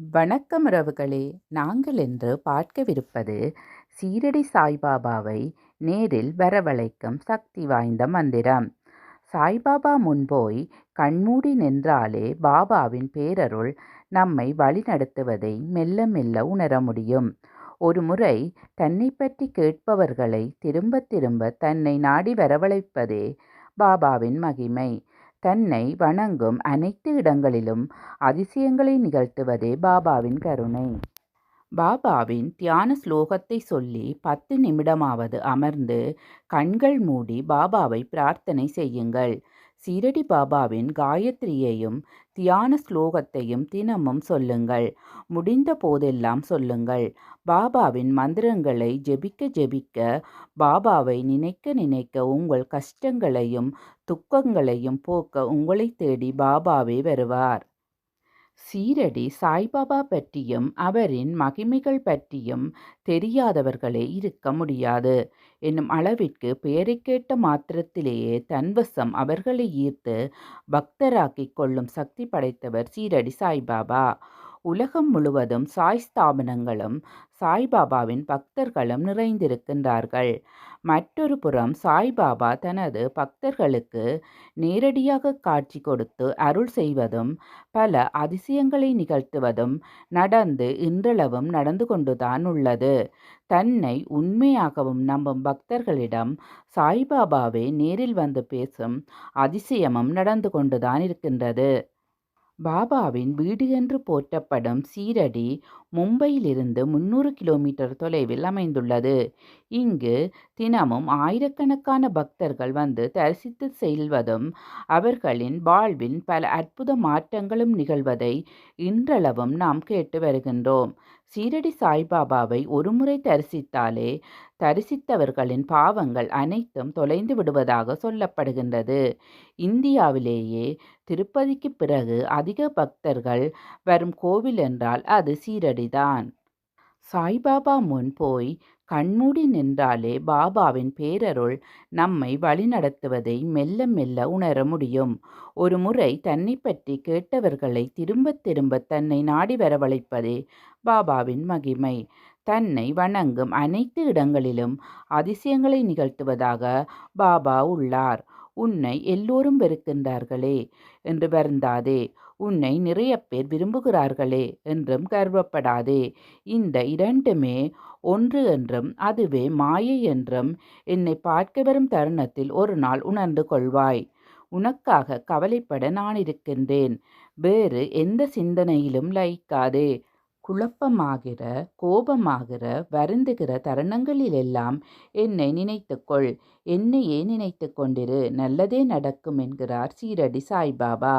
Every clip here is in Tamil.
வணக்கம் உறவுகளே நாங்கள் இன்று பார்க்கவிருப்பது சீரடி சாய்பாபாவை நேரில் வரவழைக்கும் சக்தி வாய்ந்த மந்திரம். சாய்பாபா முன்போய் கண்மூடி நின்றாலே பாபாவின் பேரருள் நம்மை வழிநடத்துவதை மெல்ல மெல்ல உணர முடியும். ஒரு முறை தன்னை பற்றி கேட்பவர்களை திரும்ப திரும்ப தன்னை நாடி வரவழைப்பதே பாபாவின் மகிமை. தன்னை வணங்கும் அனைத்து இடங்களிலும் அதிசயங்களை நிகழ்த்துவதே பாபாவின் கருணை. பாபாவின் தியான ஸ்லோகத்தை சொல்லி பத்து நிமிடமாவது அமர்ந்து கண்கள் மூடி பாபாவை பிரார்த்தனை செய்யுங்கள். சீரடி பாபாவின் காயத்ரியையும் தியான ஸ்லோகத்தையும் தினமும் சொல்லுங்கள். முடிந்த போதெல்லாம் சொல்லுங்கள். பாபாவின் மந்திரங்களை ஜெபிக்க ஜெபிக்க பாபாவை நினைக்க நினைக்க உங்கள் கஷ்டங்களையும் துக்கங்களையும் போக்க உங்களை தேடி பாபாவே வருவார். சீரடி சாய்பாபா பற்றியும் அவரின் மகிமைகள் பற்றியும் தெரியாதவர்களே இருக்க முடியாது. என்னும் அளவிற்கு பெயரை கேட்ட மாத்திரத்திலேயே தன்வசம் அவர்களை ஈர்த்து பக்தராக்கிக் கொள்ளும் சக்தி படைத்தவர் சீரடி சாய்பாபா. உலகம் முழுவதும் சாய் ஸ்தாபனங்களும் சாய்பாபாவின் பக்தர்களும் நிறைந்திருக்கின்றார்கள். மற்றொரு புறம் சாய்பாபா தனது பக்தர்களுக்கு நேரடியாக காட்சி கொடுத்து அருள் செய்வதும் பல அதிசயங்களை நிகழ்த்துவதும் நடந்து இன்றளவும் நடந்து கொண்டுதான் உள்ளது. தன்னை உண்மையாகவும் நம்பும் பக்தர்களிடம் சாய்பாபாவே நேரில் வந்து பேசும் அதிசயமும் நடந்து கொண்டுதான் இருக்கின்றது. பாபாவின் வீடு என்று போற்றப்படும் சீரடி மும்பையிலிருந்து முன்னூறு கிலோமீட்டர் தொலைவில் அமைந்துள்ளது. இங்கு தினமும் ஆயிரக்கணக்கான பக்தர்கள் வந்து தரிசித்து செல்வதும் அவர்களின் வாழ்வின் பல அற்புத மாற்றங்களும் நிகழ்வதை இன்றளவும் நாம் கேட்டு வருகின்றோம். சீரடி சாய்பாபாவை ஒருமுறை தரிசித்தாலே தரிசித்தவர்களின் பாவங்கள் அனைத்தும் தொலைந்து விடுவதாக சொல்லப்படுகின்றது. இந்தியாவிலேயே திருப்பதிக்கு பிறகு அதிக பக்தர்கள் வரும் கோவில் என்றால் அது சீரடி அப்படிதான். சாய்பாபா முன் போய் கண்மூடி நின்றாலே பாபாவின் பேரருள் நம்மை வழிநடத்துவதை மெல்ல மெல்ல உணர முடியும். ஒரு முறை தன்னை பற்றி கேட்டவர்களை திரும்ப திரும்ப தன்னை நாடி வரவழைப்பதே பாபாவின் மகிமை. தன்னை வணங்கும் அனைத்து இடங்களிலும் அதிசயங்களை நிகழ்த்துவதாக பாபா உள்ளார். உன்னை எல்லோரும் வெறுக்கின்றார்களே என்று வருந்தாதே. உன்னை நிறைய பேர் விரும்புகிறார்களே என்றும் கர்வப்படாதே. இந்த இரண்டுமே ஒன்று என்றும் அதுவே மாயை என்றும் என்னை பார்க்க வரும் தருணத்தில் ஒரு நாள் உணர்ந்து கொள்வாய். உனக்காக கவலைப்பட நான் இருக்கின்றேன். வேறு எந்த சிந்தனையிலும் லயிக்காதே. குழப்பமாகிற கோபமாகிற வருந்துகிற தருணங்களிலெல்லாம் என்னை நினைத்துக்கொள். என்னையே நினைத்து கொண்டிரு. நல்லதே நடக்கும் என்கிறார் சீரடி சாய்பாபா.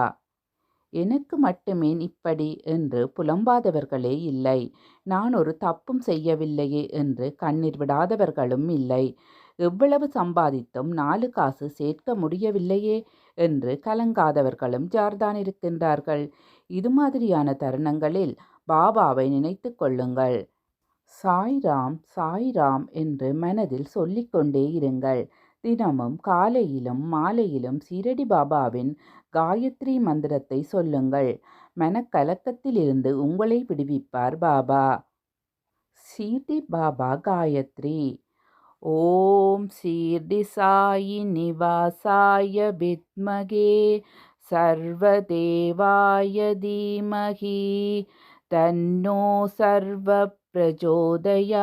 எனக்கு மட்டுமேன் இப்படி என்று புலம்பாதவர்களே இல்லை. நான் ஒரு தப்பும் செய்யவில்லையே என்று கண்ணீர் விடாதவர்களும் இல்லை. எவ்வளவு சம்பாதித்தும் நாலு காசு சேர்க்க முடியவில்லையே என்று கலங்காதவர்களும் ஜார்தான் இருக்கின்றார்கள். இது மாதிரியான தருணங்களில் பாபாவை நினைத்து கொள்ளுங்கள். சாய்ராம் சாய்ராம் என்று மனதில் சொல்லிக்கொண்டே இருங்கள். தினமும் காலையிலும் மாலையிலும் சீரடி பாபாவின் காயத்ரி மந்திரத்தை சொல்லுங்கள். மனக்கலக்கத்திலிருந்து உங்களை விடுவிப்பார் பாபா. சீர்டி பாபா காயத்ரி. ஓம் சீர்டி சாயி நிவாசாய வித்மகே. சர்வதேவாய தீமகி. தன்னோ சர்வ பிரஜோதயாத்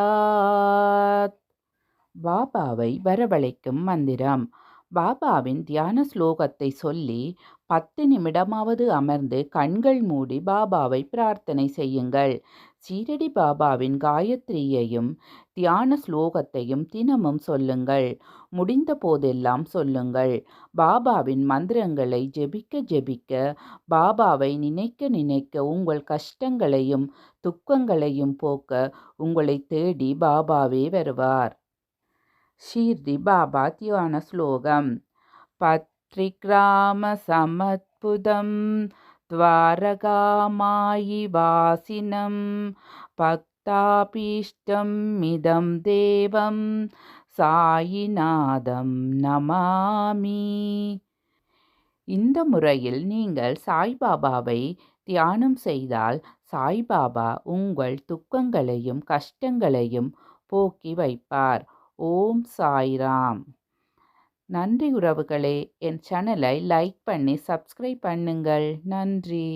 பாபாவை வரவழைக்கும் மந்திரம் பாபாவின் தியான ஸ்லோகத்தை சொல்லி பத்து நிமிடமாவது அமர்ந்து கண்கள் மூடி பாபாவை பிரார்த்தனை செய்யுங்கள். சீரடி பாபாவின் காயத்ரியையும் தியான ஸ்லோகத்தையும் தினமும் சொல்லுங்கள். முடிந்த போதெல்லாம் சொல்லுங்கள். பாபாவின் மந்திரங்களை ஜெபிக்க ஜெபிக்க பாபாவை நினைக்க நினைக்க உங்கள் கஷ்டங்களையும் துக்கங்களையும் போக்க உங்களை தேடி பாபாவே வருவார். ஷீர்டி பாபா தியான ஸ்லோகம் பத்ரிக்ராம சமத்புதம் द्वारकामायि वासिनं भक्तापीष्टं मिदं देवं சாயிநாதம் நமாமி இந்த முறையில் நீங்கள் சாய்பாபாவை தியானம் செய்தால் சாய்பாபா உங்கள் துக்கங்களையும் கஷ்டங்களையும் போக்கி வைப்பார் ஓம் சாய்ராம். நன்றி உறவுகளே. என் சேனலை லைக் பண்ணி சப்ஸ்கிரைப் பண்ணுங்கள். நன்றி.